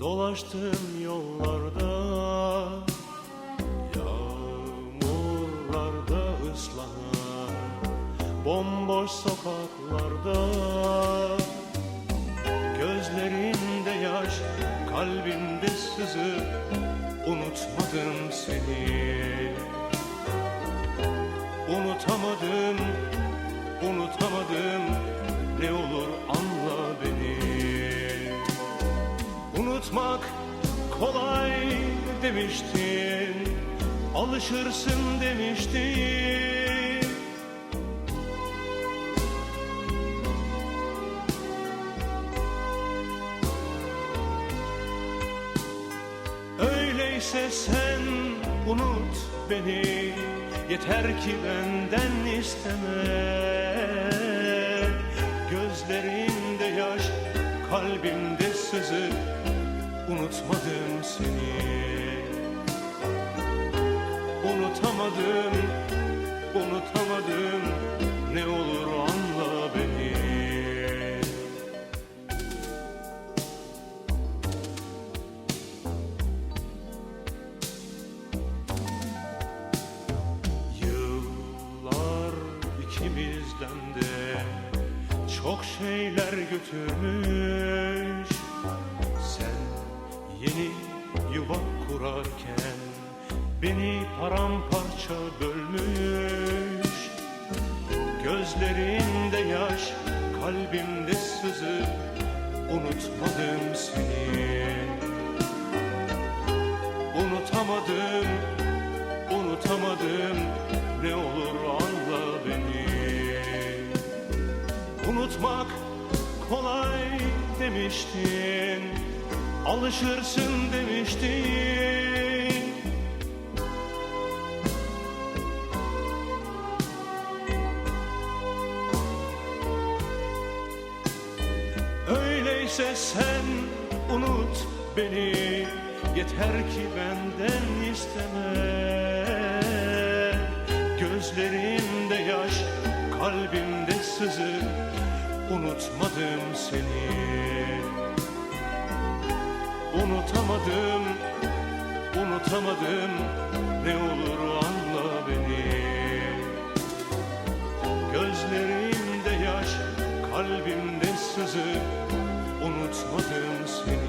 Dolaştım yollarda. Yağmurlarda ıslanan Bomboş sokaklarda. Gözlerinde yaş Kalbimde sızı Unutmadım seni. Unutamadım kolay demiştin Alışırsın demiştin. Öyleyse sen unut beni Yeter ki benden isteme. Gözlerimde yaş, kalbimde sızı Unutmadım seni. Unutamadım, unutamadım. Ne olur anla beni. Yıllar ikimizden de çok şeyler götürmüş paramparça bölmüş. Gözlerinde yaş, kalbimde sızı Unutmadım seni. Unutamadım, unutamadım Ne olur anla beni. Unutmak kolay demiştin Alışırsın demiştin Öyleyse sen unut beni. Yeter ki benden isteme. Gözlerimde yaş, kalbimde sızı. Unutmadım seni. Unutamadım, unutamadım. Ne olur anla beni. Gözlerimde yaş, kalbimde sızı Unutmadım seni